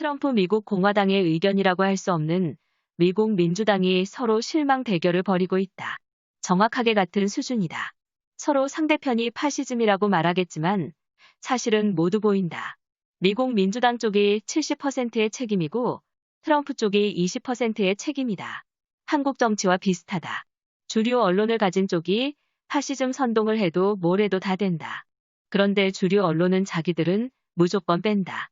트럼프 미국 공화당의 의견이라고 할 수 없는 미국 민주당이 서로 실망 대결을 벌이고 있다. 정확하게 같은 수준이다. 서로 상대편이 파시즘이라고 말하겠지만 사실은 모두 보인다. 미국 민주당 쪽이 70%의 책임이고 트럼프 쪽이 20%의 책임이다. 한국 정치와 비슷하다. 주류 언론을 가진 쪽이 파시즘 선동을 해도 뭘 해도 다 된다. 그런데 주류 언론은 자기들은 무조건 뺀다.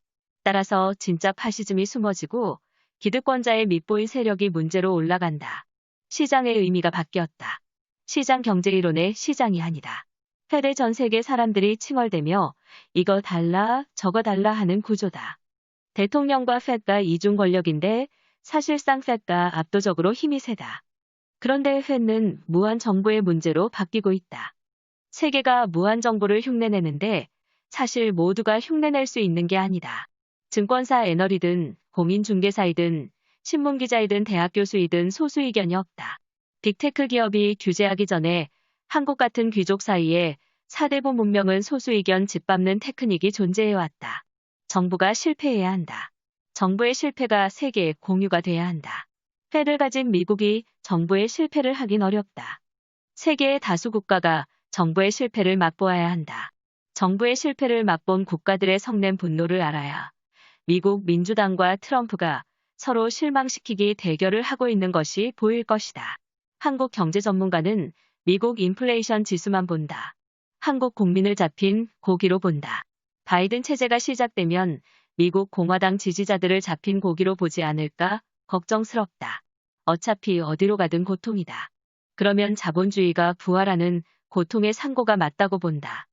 따라서 진짜 파시즘이 숨어지고 기득권자의 밑보인 세력이 문제로 올라간다. 시장의 의미가 바뀌었다. 시장 경제 이론의 시장이 아니다. 패대 전 세계 사람들이 칭얼대며 이거 달라 저거 달라 하는 구조다. 대통령과 팻가 이중 권력인데 사실상 팻가 압도적으로 힘이 세다. 그런데 팻는 무한 정부의 문제로 바뀌고 있다. 세계가 무한 정부를 흉내내는데 사실 모두가 흉내낼 수 있는 게 아니다. 증권사 애널이든 공인중개사이든 신문기자이든 대학 교수이든 소수 의견이 없다. 빅테크 기업이 규제하기 전에 한국 같은 귀족 사이에 사대부 문명은 소수 의견 짓밟는 테크닉이 존재해왔다. 정부가 실패해야 한다. 정부의 실패가 세계에 공유가 돼야 한다. 패를 가진 미국이 정부의 실패를 하긴 어렵다. 세계의 다수 국가가 정부의 실패를 맛보아야 한다. 정부의 실패를 맛본 국가들의 성낸 분노를 알아야 미국 민주당과 트럼프가 서로 실망시키기 대결을 하고 있는 것이 보일 것이다. 한국 경제 전문가는 미국 인플레이션 지수만 본다. 한국 국민을 잡힌 고기로 본다. 바이든 체제가 시작되면 미국 공화당 지지자들을 잡힌 고기로 보지 않을까 걱정스럽다. 어차피 어디로 가든 고통이다. 그러면 자본주의가 부활하는 고통의 상고가 맞다고 본다.